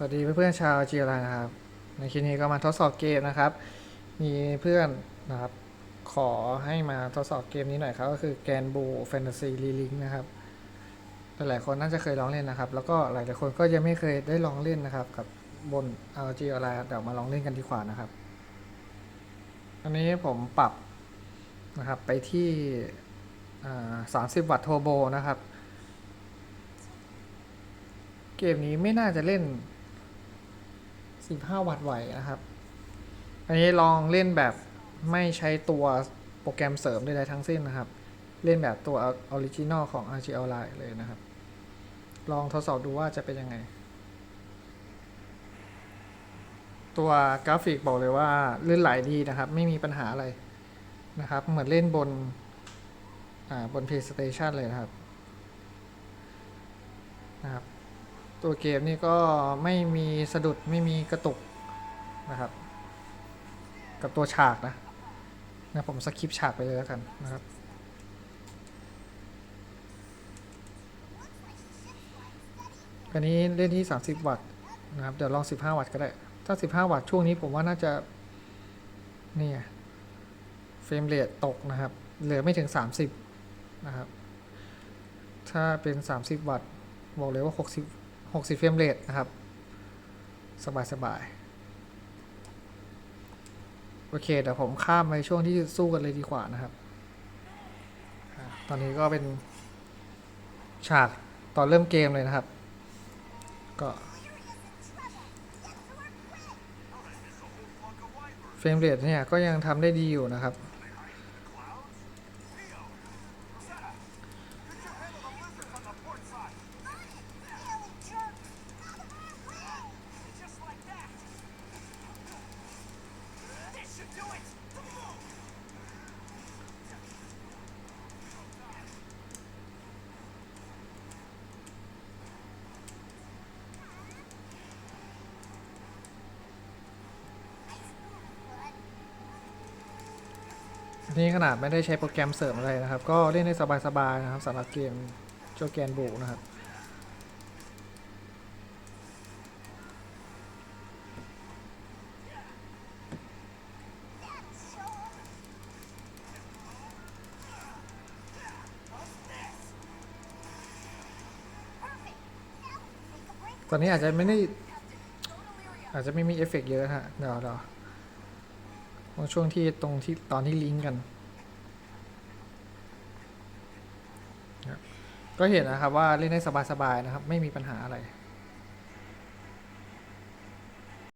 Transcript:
สวัสดีเพื่อนๆชาวจีรานะครับ ในคลิปนี้ก็มาทดสอบเกมนะครับ มีเพื่อนนะครับ ขอให้มาทดสอบเกมนี้หน่อยครับก็คือแกนบูแฟนตาซีรีลิงนะครับหลายๆคนน่าจะเคยลองเล่นนะครับ แล้วก็หลายๆคนก็ยังไม่เคยได้ลองเล่นนะครับ กับบน RG ออนไลน์เดี๋ยวมาลองเล่นกันดีกว่านะครับ อันนี้ผมปรับนะครับไปที่สามสิบวัตต์โทโบนะครับ เกมนี้ไม่น่าจะเล่น 15 วัตต์ไหวนะครับ อันนี้ลองเล่นแบบไม่ใช้ตัวโปรแกรมเสริมใดๆทั้งสิ้นนะครับ เล่นแบบตัวออริจินอลของ RG Online เลยนะครับ ลองทดสอบดูว่าจะเป็นยังไง ตัวกราฟิกบอกเลยว่าลื่นไหลดีนะครับ ไม่มีปัญหาอะไรนะครับ เหมือนเล่นบนบน PlayStation เลยนะครับนะครับ ตัวเกมนี่ก็ไม่มีสะดุดไม่มีกระตุกนะครับ กับตัวฉากนะนะผมสคิปฉากไปเลยแล้วกันนะครับอันนี้เล่นที่ 30 วัตต์นะครับ เดี๋ยวลอง 15 วัตต์ก็ได้ ถ้า 15 วัตต์ช่วงนี้ผมว่าน่าจะนี่ไงเฟรมเรทตกนะครับ เหลือไม่ถึง 30 นะครับ ถ้าเป็น 30 วัตต์บอกเลยว่า 60 60 เฟรมเรทนะครับ สบายสบายโอเคเดี๋ยวผมข้ามไปช่วงที่สู้กันเลยดีกว่านะครับ ตอนนี้ก็เป็นฉากตอนเริ่มเกมเลยนะครับ ก็เฟรมเรทเนี่ยก็ยังทำได้ดีอยู่นะครับ นี่ขนาดไม่ได้ใช้โปรแกรมเสริมอะไรนะครับ ก็เล่นได้สบายๆนะครับสำหรับเกมโจแกนบูนะครับตอนนี้อาจจะไม่ได้อาจจะไม่มีเอฟเฟกเยอะฮะเดี๋ยวเดี๋ยว บางช่วงที่ตรงที่ตอนที่ลิงก์กันครับก็เห็นนะครับว่าเล่นได้สบายๆนะครับ ไม่มีปัญหาอะไร